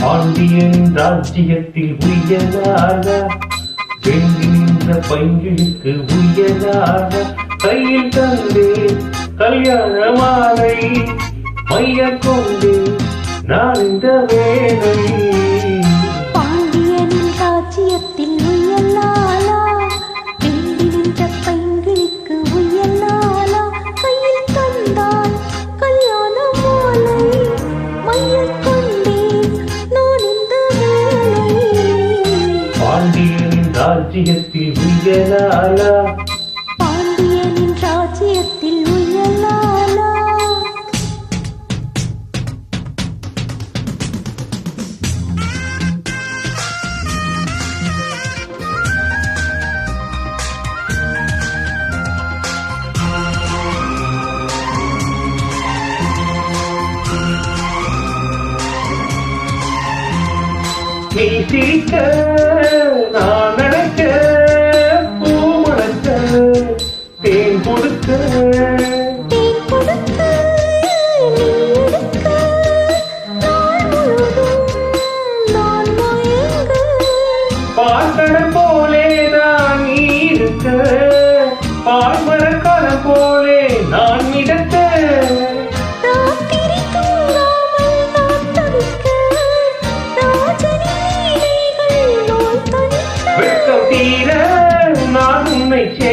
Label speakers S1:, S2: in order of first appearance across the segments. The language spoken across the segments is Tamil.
S1: பாண்டியன் ராஜ்யத்தில் உயலாக வெள்ளி நின்ற பைங்கிழுக்கு உயலாக கையில் தந்து கல்யாண மாலை மைய கொண்டு நான் இந்த வேலை
S2: பாண்டியனின் ராஜ்யத்தில் உயலாலா
S1: பாண்டியனின் ராஜ்யத்தில் உயலாலா நீ சிரிக்க நான் பார்க்கடல் போலே நான் நீ இருக்க பார்மரக்காலம் போலே நான் மிதக்க. வெட்கம் தீர நான் உன்னை
S2: சே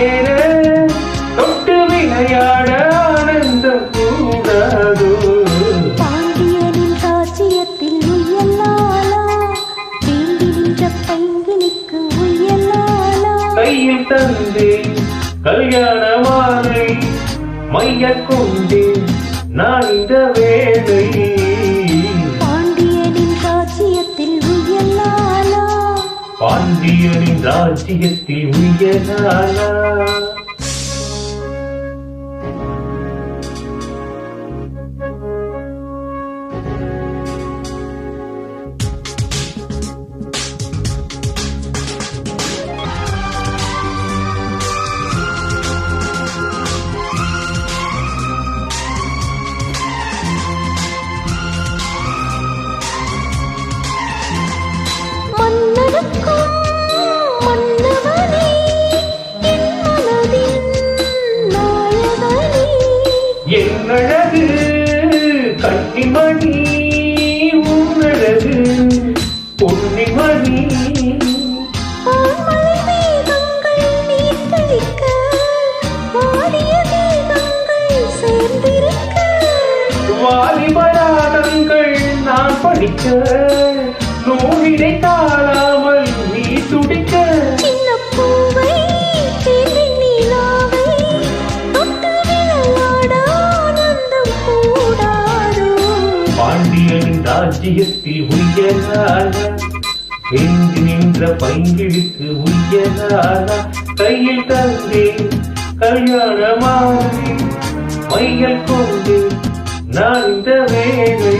S1: கையில் தந்து கல்யாண மாலை மைய கொண்டு நான் இந்த வேலை.
S2: பாண்டியனின் ராஜ்யத்தில் உயலாலா
S1: பாண்டியரின் ராஜ்யத்தில் உயலாலா
S2: மன்னனுக்கும்
S1: கன்னிமணி உன்னழகு பொன்னிமணி. நான் படிக்க நூலிடை ராஜ்யத்தில் உயலால எங்கு நின்ற பைங்கிழுக்கு உயலால கையில் தந்தே கல்யாணமாகி
S2: மையல் கொண்டு நான் இந்த வேலை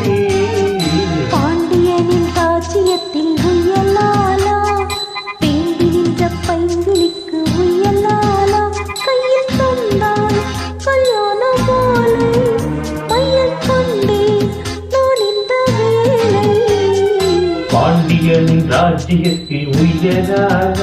S1: பாண்டியனின் ராஜ்யத்தில் உயலால